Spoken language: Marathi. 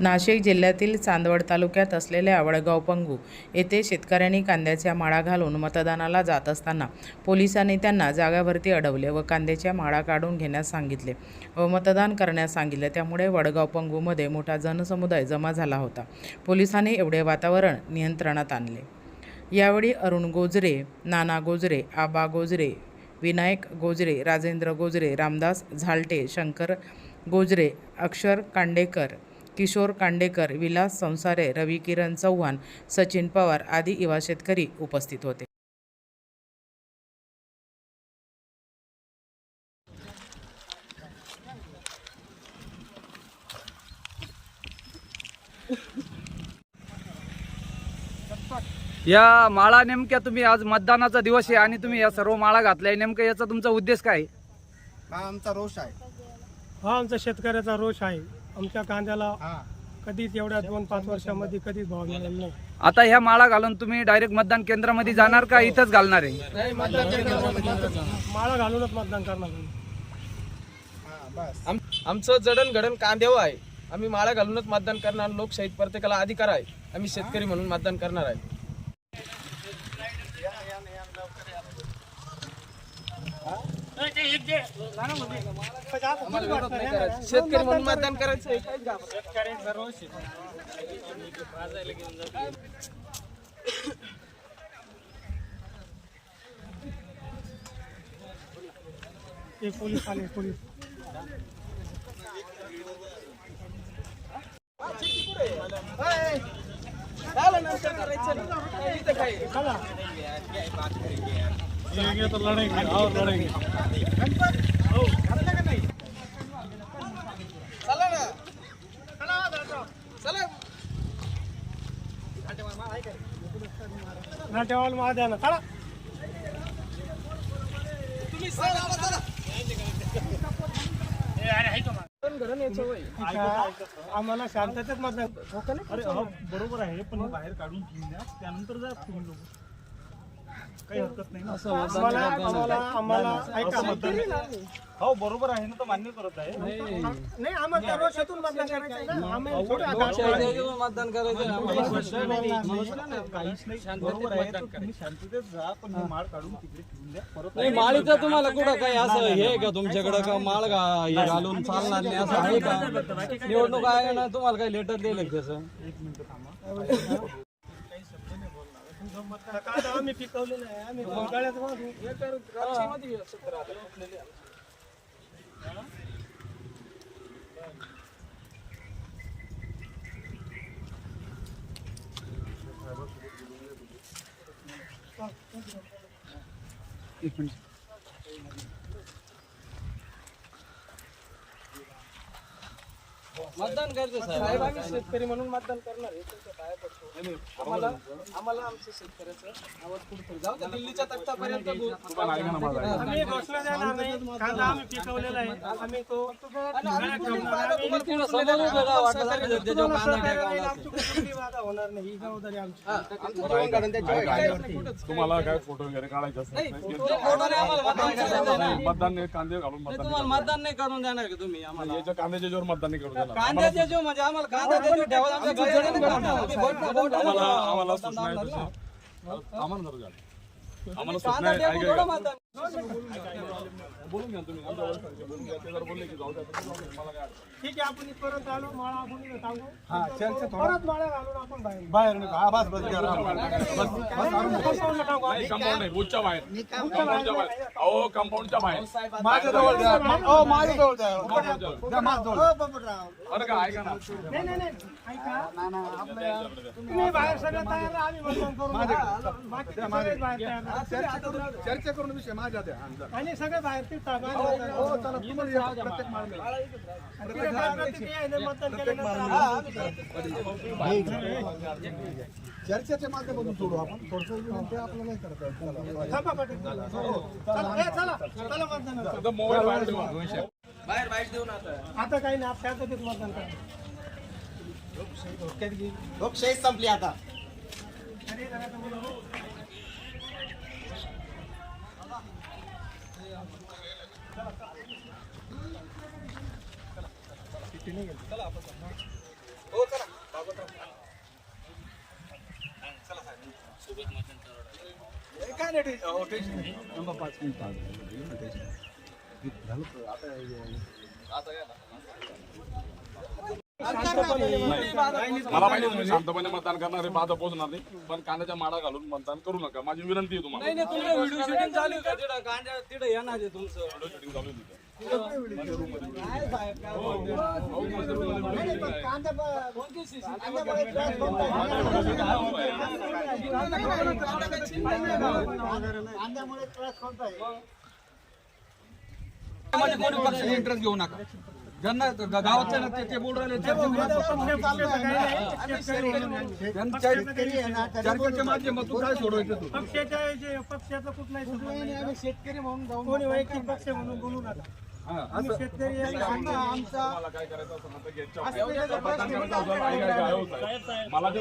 नाशिक जिल्ह्यातील चांदवड तालुक्यात असलेल्या वडगाव पंगू येथे शेतकऱ्यांनी कांद्याच्या माळा घालून मतदानाला जात असताना पोलिसांनी त्यांना जागावरती अडवले व कांद्याच्या माळा काढून घेण्यास सांगितले व मतदान करण्यास सांगितले. त्यामुळे वडगाव पंगूमध्ये मोठा जनसमुदाय जमा झाला होता. पोलिसांनी एवढे वातावरण नियंत्रणात आणले. यावेळी अरुण गोजरे नाना गोजरे आबा गोजरे विनायक गोजरे राजेंद्र गोजरे रामदास झालटे शंकर गोजरे अक्षर कांडेकर किशोर कांडेकर विलास संसारे रवी किरण चव्हाण सचिन पवार आदी युवा शेतकरी उपस्थित होते. या माळा नेमक्या तुम्ही आज मतदानाचा दिवस आहे आणि तुम्ही या सर्व माळा घातल्या नेमकं याचा तुमचा उद्देश काय आहे? हा आमचा रोष आहे. हा आमचा शेतकऱ्याचा रोष आहे. आमच्या कांद्याला कधीच एवढ्या दोन पाच वर्षामध्ये कधीच भाव मिळाला नाही. आता ह्या माळा घालून तुम्ही डायरेक्ट मतदान केंद्रामध्ये जाणार का इथंच घालणार आहे? माळा घालूनच मतदान करणार आम्ही. हा बस. आम आमचं जडणघडण कांद्यावर आहे. आम्ही माळा घालूनच मतदान करणार. लोकशाहीत प्रत्येकाला अधिकार आहे. आम्ही शेतकरी म्हणून मतदान करणार आहे. शेतकरी म्हणून मतदान करायचं शेतकरी काहीच घाबरायचं पोलीस आले पोलीस झालं नंतर करायचं काय आहे? चला ना चला नाट्यवाल महाद्या ना चला तुम्ही आम्हाला शांततेत मतदान हो का नाही? अरे बरोबर आहे पण बाहेर काढून ठेवून द्या त्यानंतर जा तुम्ही लोक काही हरकत नाही. ना आम्हाला आम्हाला आम्हाला ऐका हो बरोबर आहे. ना तर मान्य करत आहे. नाही आम्हाला त्या रोषातून मतदान करायचं आहे ना आम्ही थोडं आता- मतदान करायचं काहीच नाही. बरोबर आहे. तर तुम्ही शांततेत जा पण हे. माळ काढून तिकडे ठेवून द्या. परत नाही माळीचं तुम्हाला कुठं काही असं हे आहे का तुमच्याकडे का माळ घा हे घालून चालणार नाही असं आहे का? निवडणूक आहे ना तुम्हाला काही लेटर दिलं त्याचं एक मिनिट थांबा. कांदा आम्ही पिकवलेला आहे आम्ही गळ्यात बांधू. मतदान करायचं साहेब. आम्ही शेतकरी म्हणून मतदान करणार आहे. तुमच्या पाया पडतो आम्हाला आम्हाला आमचं शेतकऱ्याचं आवाज जाऊ दिल्लीच्या तख्तापर्यंत. आम्ही घोषणा देणार नाही कांदा आम्ही पिकवलेला आहे. आम्ही तो होणार नाही ही जबाबदारी आमची. तुम्हाला काय फोटो वगैरे काढायचा असेल मतदान कांदे घालून मतदान तुम्हाला मतदान नाही करून देणार का तुम्ही आम्हाला? याच्या कांद्याच्या जोर मतदान नाही करू देणार. आम्हाला कांदा त्याच्यावर ठेवा आमच्या गळ्यात नाही कांदा. आम्ही बोट- बोट- आम्हाला आम्हाला सूचना आहे बोलून घ्या तुम्ही बोलले की जाऊ द्या. मला काय. ठीक आहे आपण परत आलो माळा आपण सांगू हा चर्चा परत माळा घालून आपण बाहेर बाहेर हा बस बस कंपाऊंड नाही बुथच्या बाहेर. कंपाऊंडच्या बाहेर. अहो कंपाऊंडच्या बाहेर. माझ्या जवळ द्या हो माझ्या जवळ द्या माझ्या जवळ. बरं का ऐका ना. नाही नाही नाही. ऐका. तुम्ही बाहेर सगळं तयार आम्ही मतदान करू सगळे बाहेर. चर्चा करून विषय माझ्या हा. आणि सगळे बाहेर. ते हो हे. चर्चेच्या माध्यमातून सोडू आपण. थोडस ते आपलं नाही करता बाहेर बाहेर बाहेर देऊन आता. आता काही नाही हातात मतदान करा. लोकशाही संपली आता हो चला काय नाही टेन्शन. चला टेन्शन नाही. थांबा पाच मिनिटं मला माहिती तुम्ही शांतपणे मतदान करणार आहे माझं पोहोचणार नाही पण कांद्याच्या माडा घालून मतदान करू नका. माझी विनंती आहे तुम्हाला. नाही नाही तुमचं व्हिडिओ शूटिंग चालू आहे का तिथं कांद्या तिथं येणार आहे तुमचं. व्हिडिओ शूटिंग चालू आहे तिथं. इंटरेस्ट घेऊ नका ज्यांना ग- गावाच्या ना ते- बोलून राहिले चर्चेच्या माध्यमातून काय सोडवायचं तू? पक्षाच्या जे पक्षाचा कुठलाही शेतकरी म्हणून जाऊन कोणी वैयक्तिक पक्ष म्हणून बोलू नका. शेतकरी. आमचा मला जे